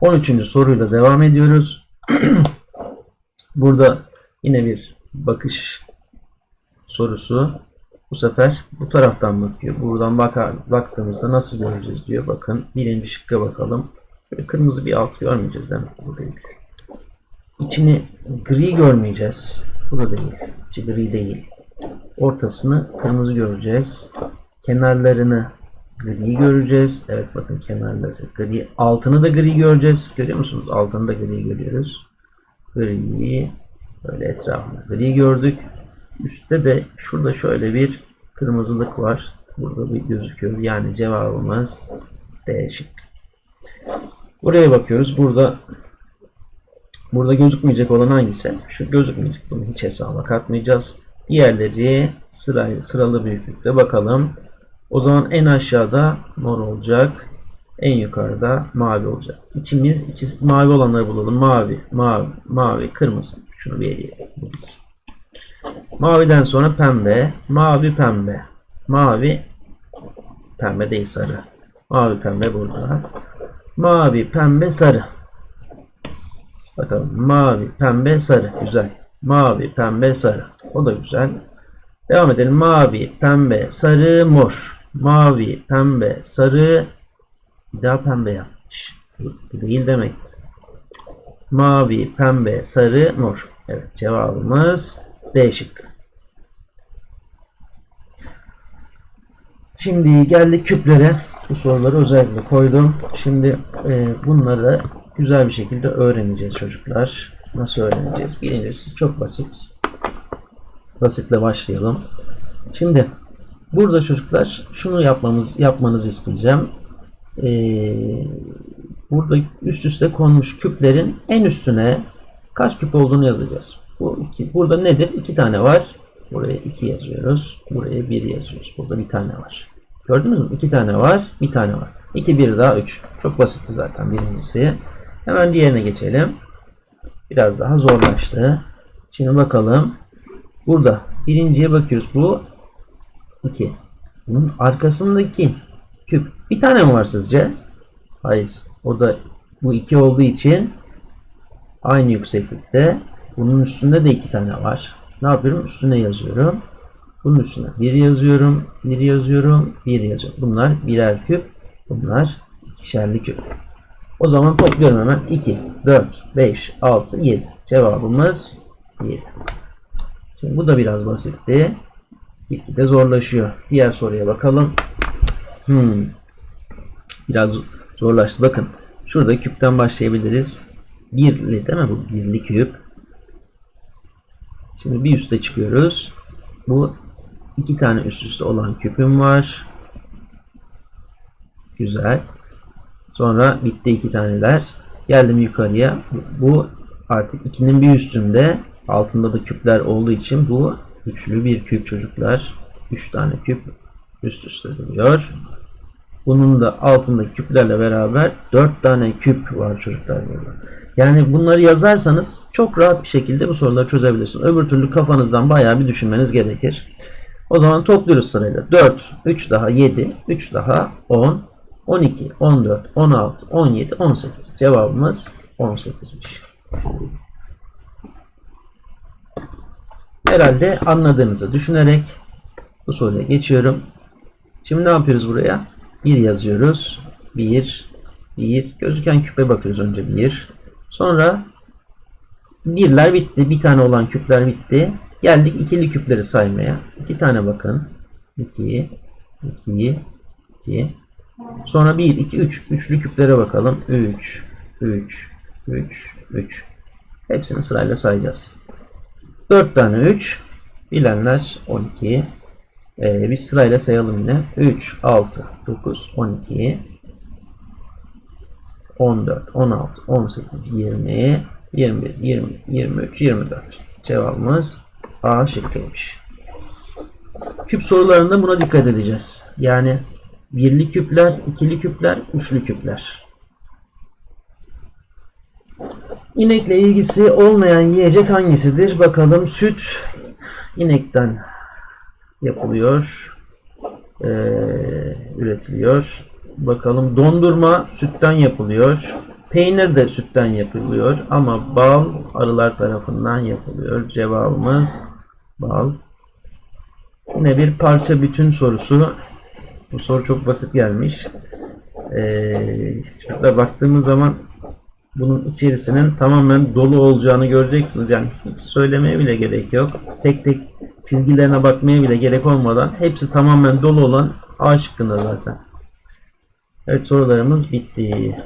13. soruyla devam ediyoruz. Burada yine bir bakış sorusu. Bu sefer bu taraftan bakıyor. Buradan bakar, baktığımızda nasıl göreceğiz diyor. Bakın birinci şıkka bakalım. Böyle kırmızı bir alt görmeyeceğiz değil mi? Bu değil. İçini gri görmeyeceğiz. Bu da değil. İçi gri değil. Ortasını kırmızı göreceğiz. Kenarlarını gri göreceğiz. Evet bakın kenarları gri. Altını da gri göreceğiz. Görüyor musunuz? Altını da gri görüyoruz. Gri. Böyle etrafını gri gördük. Üstte de şurada şöyle bir kırmızılık var. Burada bir gözüküyor. Yani cevabımız D. Buraya bakıyoruz. Burada burada gözükmeyecek olan hangisi? Şu gözükmeyecek. Bunu hiç hesaba katmayacağız. Diğerleri sırayla, sıralı büyüklükte bakalım. O zaman en aşağıda mor olacak. En yukarıda mavi olacak. İçimiz, içi mavi olanları bulalım. Mavi, mavi, mavi, kırmızı. Şunu bir eleyelim. Maviden sonra pembe, mavi pembe, mavi pembe değil sarı. Mavi pembe burada. Mavi pembe sarı. Bakalım mavi pembe sarı güzel. Mavi pembe sarı. O da güzel. Devam edelim. Mavi pembe sarı mor. Mavi pembe sarı bir daha pembe yapmış. Bu değil demek. Mavi pembe sarı mor. Evet cevabımız D şıkkı. Şimdi geldik küplere. Bu soruları özellikle koydum. Şimdi e, bunları güzel bir şekilde öğreneceğiz çocuklar. Nasıl öğreneceğiz? Birincisi çok basit. Basitle başlayalım. Şimdi burada çocuklar şunu yapmamız yapmanızı isteyeceğim. E, burada üst üste konmuş küplerin en üstüne kaç küp olduğunu yazacağız. Bu iki, burada nedir? İki tane var. Buraya 2 yazıyoruz. Buraya 1 yazıyoruz. Burada bir tane var. Gördünüz mü? İki tane var. Bir tane var. 2, 1 daha 3. Çok basitti zaten birincisi. Hemen diğerine geçelim. Biraz daha zorlaştı. Şimdi bakalım. Burada birinciye bakıyoruz. Bu 2. Bunun arkasındaki küp. Bir tane mi var sizce? Hayır. O da bu 2 olduğu için aynı yükseklikte. Bunun üstünde de iki tane var. Ne yapıyorum? Üstüne yazıyorum. Bunun üstüne bir yazıyorum, bir yazıyorum, bir yazıyorum. Bunlar birer küp, bunlar ikişerli küp. O zaman topluyorum hemen. 2, 4, 5, 6, 7. Cevabımız 7. Şimdi bu da biraz basitti. Gitgide zorlaşıyor. Diğer soruya bakalım. Hmm. Biraz zorlaştı. Bakın. Şurada küpten başlayabiliriz. Birli değil mi bu? Birli küp. Şimdi bir üste çıkıyoruz. Bu iki tane üst üste olan küpüm var. Güzel. Sonra bitti iki taneler. Geldim yukarıya. Bu artık ikinin bir üstünde. Altında da küpler olduğu için bu üçlü bir küp çocuklar. Üç tane küp üst üste duruyor. Bunun da altındaki küplerle beraber dört tane küp var çocuklar burada. Yani bunları yazarsanız çok rahat bir şekilde bu soruları çözebilirsiniz. Öbür türlü kafanızdan bayağı bir düşünmeniz gerekir. O zaman topluyoruz sırayla. 4, 3 daha 7, 3 daha 10, 12, 14, 16, 17, 18. Cevabımız 18'miş. Herhalde anladığınızı düşünerek bu soruya geçiyorum. Şimdi ne yapıyoruz buraya? 1 yazıyoruz. 1, 1. Gözüken küpe bakıyoruz önce 1. Sonra birler bitti. Bir tane olan küpler bitti. Geldik ikili küpleri saymaya. İki tane bakın. 2, 2, 2. Sonra 1, 2, 3. Üçlü küplere bakalım. 3, 3, 3, 3. Hepsini sırayla sayacağız. 4 tane 3. Bilenler 12. Ee, biz sırayla sayalım yine. 3, 6, 9, 12, 14, 16, 18, 20, 21, 20, 23, 24. Cevabımız A şıkkıymış. Küp sorularında buna dikkat edeceğiz. Yani birli küpler, ikili küpler, üçlü küpler. İnekle ilgisi olmayan yiyecek hangisidir? Bakalım süt inekten yapılıyor. Ee, üretiliyor. Bakalım dondurma sütten yapılıyor. Peynir de sütten yapılıyor ama bal arılar tarafından yapılıyor. Cevabımız bal. Yine bir parça bütün sorusu. Bu soru çok basit gelmiş. Ee, baktığımız zaman bunun içerisinin tamamen dolu olacağını göreceksiniz. Yani hiç söylemeye bile gerek yok. Tek tek çizgilerine bakmaya bile gerek olmadan hepsi tamamen dolu olan A şıkkında zaten. Evet sorularımız bitti.